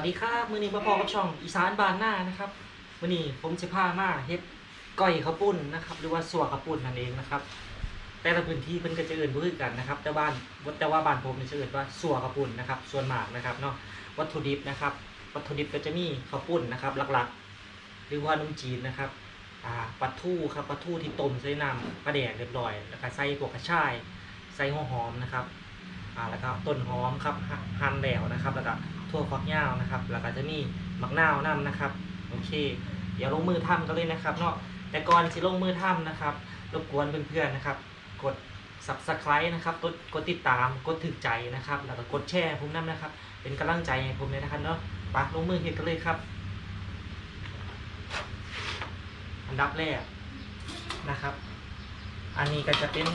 วัสดีครับมือนี้มาพอกับช่องอีสานบานหน้านะครับมือนี้ผมจะพามาเฮ็ดก้อยข้าวปุ้นนะครับ หรือว่าสัวข้าวปุ้นนั่นเองนะครับ แต่ละพื้นที่เพิ่นก็จะเอื่นบ่คือกันนะครับ แต่บ้านแต่ว่าบ้านผมเนี่ยจะเอื่นว่าสัวข้าวปุ้นนะครับ ส่วนมากนะครับเนาะวัตถุดิบนะครับ วัตถุดิบก็จะมีข้าวปุ้นนะครับ หลักๆ หรือว่านุ่มจีนนะครับอ่าปลาทูครับปลาทูที่ต้มใส่น้ำปลาแดกเรียบร้อยแล้วก็ใส่พวกกระชายใส่หัวหอมนะครับอ่าแล้วก็ต้นหอมครับหหั่นแล้วนะครับแล้วก็ ถั่วฝักยาวนะครับ แล้วก็จะมีมะนาวน้ำนะครับ โอเค เดี๋ยวลงมือทำกันเลยนะครับเนาะ แต่ก่อนสิลงมือทำนะครับ รบกวนเพื่อนๆนะครับ กด subscribe นะครับ กดกดติดตาม กดถึกใจนะครับ แล้วก็กดแชร์ผมน้ำนะครับ เป็นกำลังใจให้ผมเลยนะครับเนาะไปลงมือเฮ็ดกันเลยครับ อันดับแรกนะครับ อันนี้ก็จะเป็น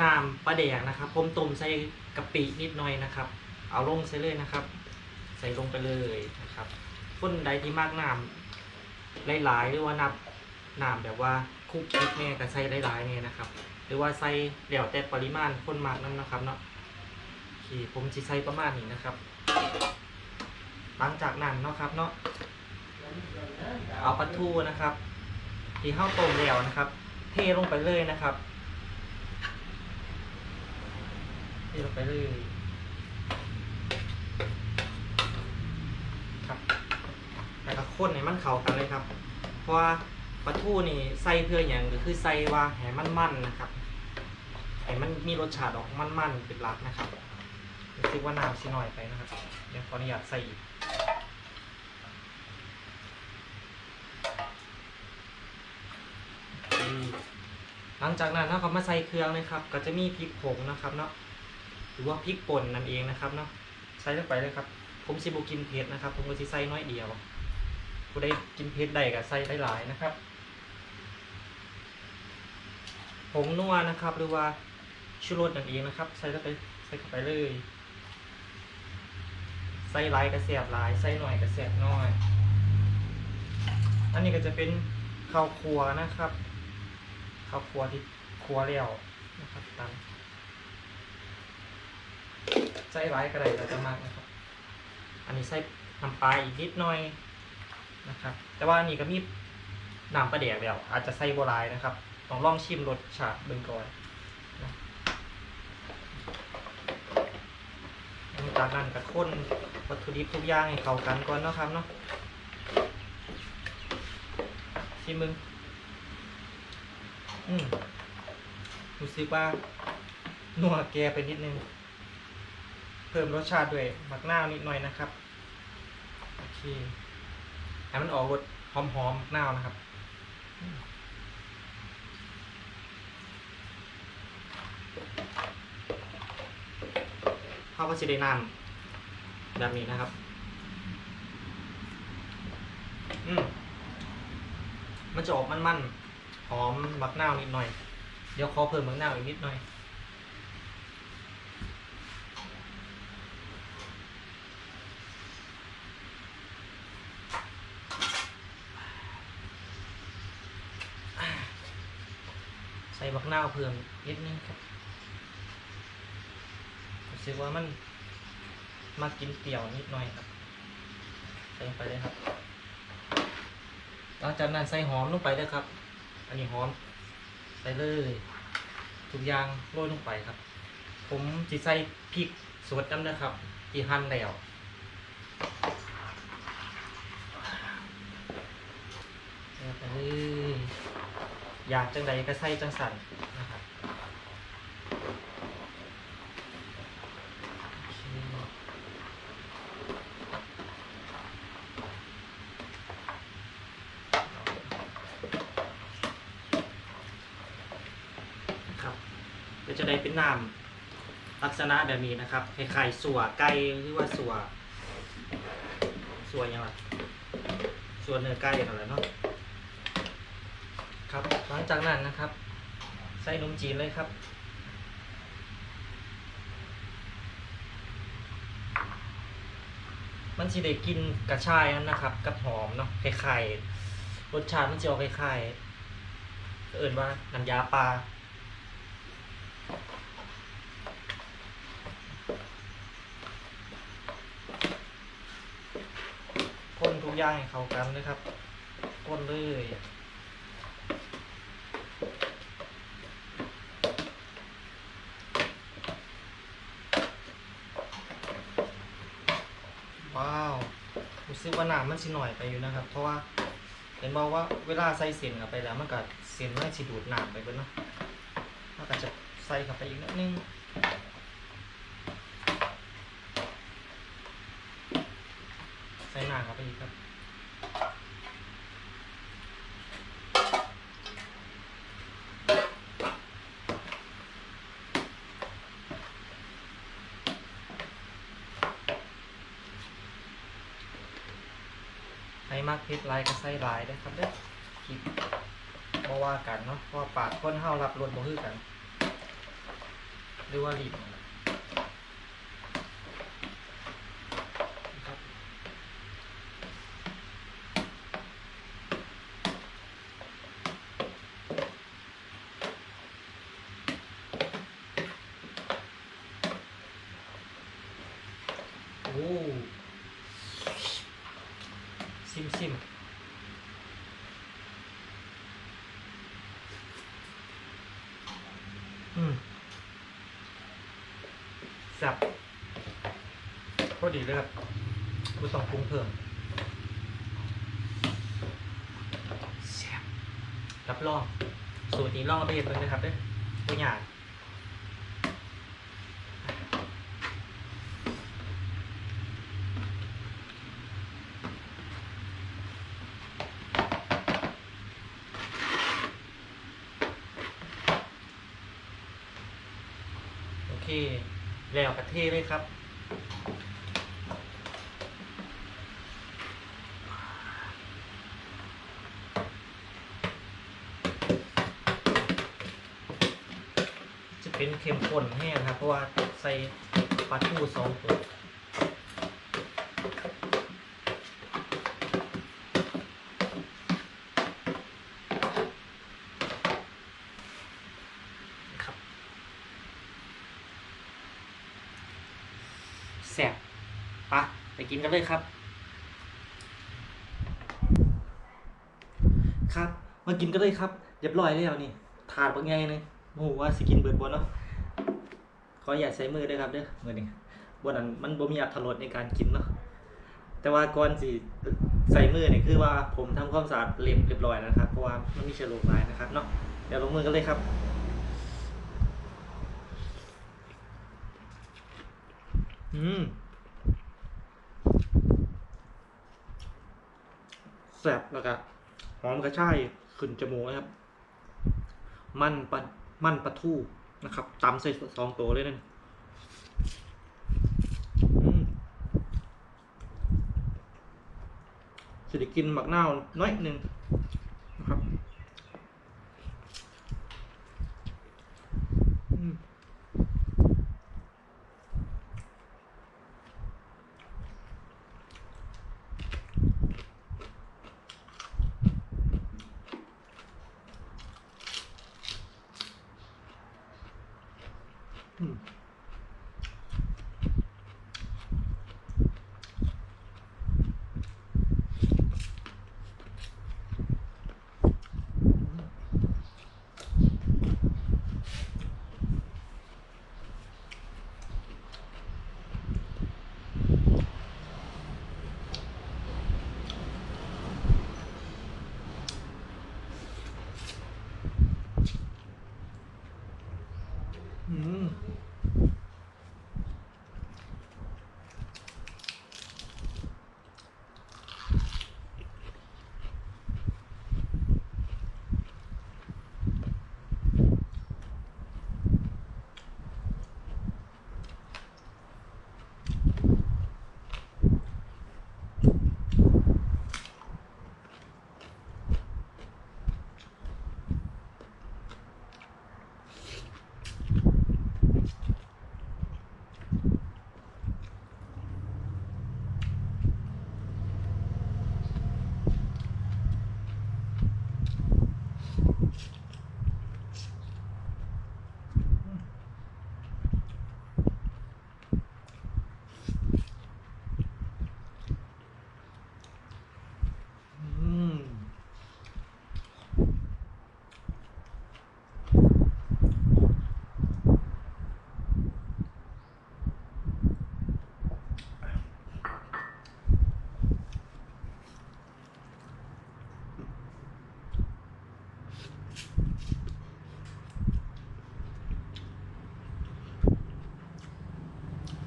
น้ำปลาแดกนะครับ ผมต้มใส่ กะปินิดหน่อยนะครับ เอาลงใส่เลยนะครับ ใส่ลงไปเลยนะครับคนใดที่มากน้ำหลายๆหรือว่านับน้ำแบบว่าคุกคิกเนี่ยก็ใส่หลายๆเนี่ยนะครับ หรือว่าใส่เดี่ยวแต่ปริมาณคนมากนั่นนะครับเนาะโอเคผมจะใส่ประมาณนี้นะครับ หลังจากนั้นเนาะครับเนาะเอาปลาทูนะครับ ที่เข้าต้มแล้วนะครับ เทลงไปเลยนะครับ เทลงไปเลยครับแล้วก็ข้นให้มันเข้ากันเลยครับ เพราะว่าปลาทูนี่ใส่เพื่ออย่างก็คือใส่ว่าให้มันมันนะครับให้มันมีรสชาติออกมันๆเป็นหลักนะครับรู้สึกว่าน้ำสิหน่อยไปนะครับ เดี๋ยวขออนุญาตใส่อีกหลังจากนั้นนะครับมาใส่เครื่องเลยครับ ก็จะมีพริกผงนะครับเนาะ หรือว่าพริกป่นนั่นเองนะครับเนาะใส่ลงไปเลยครับ ผมสิบุกินเผ็ดนะครับ ผมก็สิใส่น้อยเดียวผู้ใดกินเผ็ดได้ก็ใส่หลายๆนะครับผงนัวนะครับ หรือว่าชูรสนั่นเองนะครับ ใส่เข้าไปใส่เข้าไปเลยใส่หลายกระเสียบหลายใส่หน่อยกระเสียบน้อย อันนี้ก็จะเป็นข้าวครัวนะครับ ข้าวครัวที่ครัวแล้วนะครับตาม ใส่ไว้ก็ได้เราจะมากนะครับ อันนี้ใส่น้ำปลาอีกนิดหน่อยนะครับ แต่ว่าอันนี้ก็มีน้ำปลาแดกแล้ว อาจจะใส่โบรายนะครับต้องลองชิมรสชาติเบิ่งก่อนนะจากนั้นก็ข้นวัตถุดิบทุกอย่างให้เข้ากันก่อนเนาะครับเนาะชิมมึงอืมรู้สึกว่านัวแกไปนิดนึง เพิ่มรสชาติด้วยมะนาวนิดหน่อยนะครับโอเคให้มันออกรสหอมๆมะนาวนะครับข้าก็จะได้น้ำแบบนี้นะครับ อืมมันจะออกมันๆหอมมะนาวนิดหน่อย เดี๋ยวขอเพิ่มมะนาวอีกนิดหน่อย ใส่บักนาวเพิ่มนิดนึงครับรู้สึกว่ามันมากินเปรี้ยวนิดหน่อยครับใส่ลงไปเลยครับ หลังจากนั้นใส่หอมลงไปเลยครับ อันนี้หอม ใส่เลยทุกอย่างโรยลงไปครับ ผมจะใส่พริกสดน้ำนะครับที่หั่นแล้วใส่ไปเลยอยากจังใดก็ใส่จังสันนะครับโอเคครับ ก็จะได้เป็นน้ำลักษณะแบบนี้นะครับคล้ายๆสัวไก่หรือว่าสัวสัวยังไงสัวเนื้อไก่นั่นแหละเนาะครับหลังจากนั้นนะครับใส่นมจีนเลยครับมันสิได้กินกระชายนั่นนะครับ กับหอมเนาะคล้ายๆรสชาติมันจะออกคล้ายๆเอิ่นว่าน้ำยาปลา ย่างให้เข้ากันเลยครับก้นเลยว้าวรู้สึกว่าน้ำมันสิหน่อยไปอยู่นะครับ เพราะว่าเห็นบอกว่าเวลาใส่เส้นเข้าไปแล้วมันก็เส้นมันสิดูดน้ำไปเบิดเนาะมันก็จะใส่เข้าไปอีกนิดนึงใส่หน้าเข้าไปอีกครับ มากเพชรลายก็ใส่ลายได้ครับเด้อคิดบ่ว่ากันเนาะเพราะปากคนเฮารับรวนบ่คือกัน หรือว่าลิ้นนั่นแหละครับโอ้ซิมซิมอืม แซ่บพอดีเลยครับไม่ต้องปรุงเพิ่มแซ่บรับรองสูตรนี้ลองเอาไปเห็นเลยนะครับเด้อตัวอย่างโอเค แล้วกระ เทเลยครับ จะเป็นเค็มข้นแห้งครับ เพราะว่าใส่ปลาทูสองตัวครับ แซ่บปะไป กินกันเลยครับ ครับ มากินกันเลยครับเรียบร้อยแล้วนี่ถาดบางไงนึงโอ้โหว่าสิกินเบิดบนเนาะขออย่าใช้มือด้วยครับเด้อมือนี้บนนั้นมันบ่มีอัตรสในการกินเนาะแต่ว่าก่อนสิใส่มือเนี่ยคือว่าผมทำความสะอาดเรียบเรียบร้อยนะครับ เพราะว่ามันมีเชื้อโรคหลายนะครับเนาะเดี๋ยวลงมือกันเลยครับอืม แสบแล้วก็หอมกระชายขึ้นจมูกนะครับ มันปลามันปะทูนะครับตำใส่สองตัวเลยนั่นอืมจะได้กินหมักเน่าน้อยหนึ่ง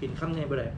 กินข้ามในบ่เลย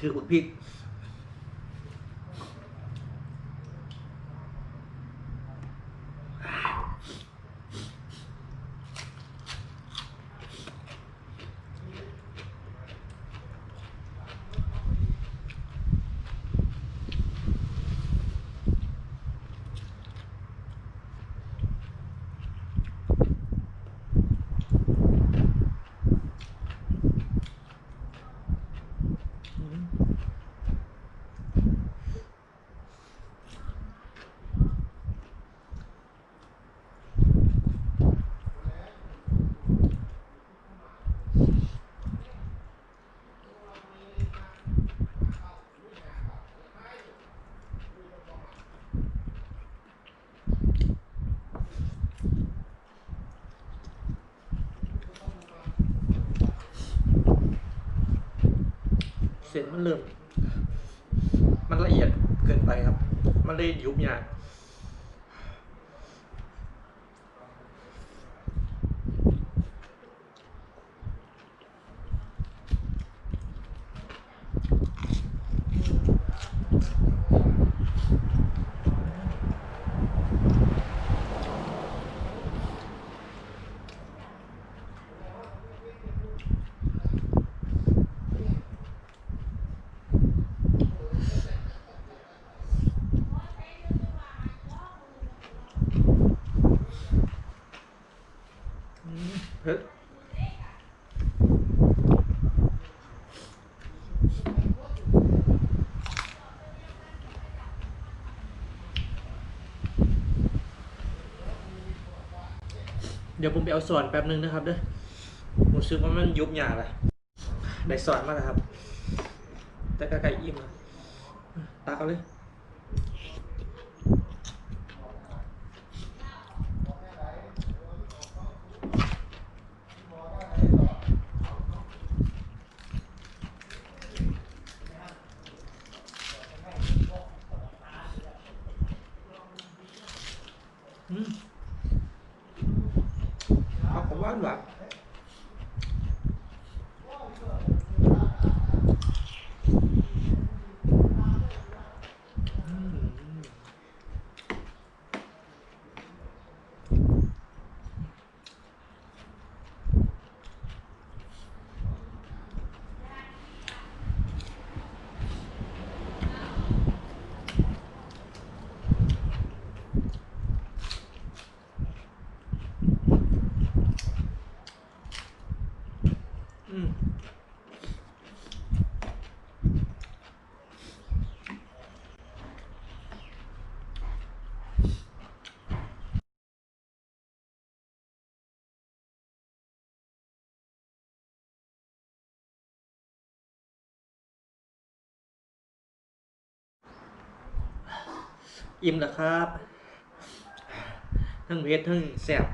ถืออุบพริ มันเริ่ม มันละเอียดเกินไปครับ มันเลยยุบยากอืมเฮ้ย เดี๋ยวผมไปเอาสอนแป๊บนึงนะครับเด้อผมซื้อว่ามันยุบหยาเลยได้สอนมาแล้วครับ แต่ก็ไก่อิ่มนะตาเอาเลย อืม เอิ่มแล้วครับ ทั้งเวททั้งแสบ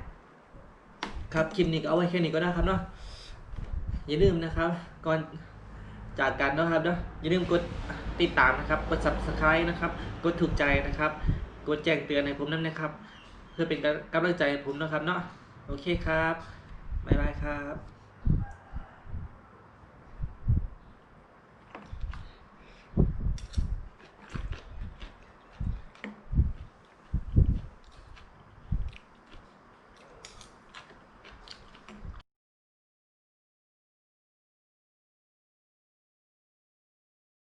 ครับ คลิปนี้ก็เอาไว้แค่นี้ก็ได้ครับเนาะ อย่าลืมนะครับ ก่อนจากกันนะครับเนาะอย่าลืมกดติดตามนะครับ กด subscribe นะครับ กดถูกใจนะครับ กดแจ้งเตือนให้ผมนั่นนะครับ เพื่อเป็นกำลังใจให้ผมนะครับเนาะ โอเคครับ บ๊ายบายครับ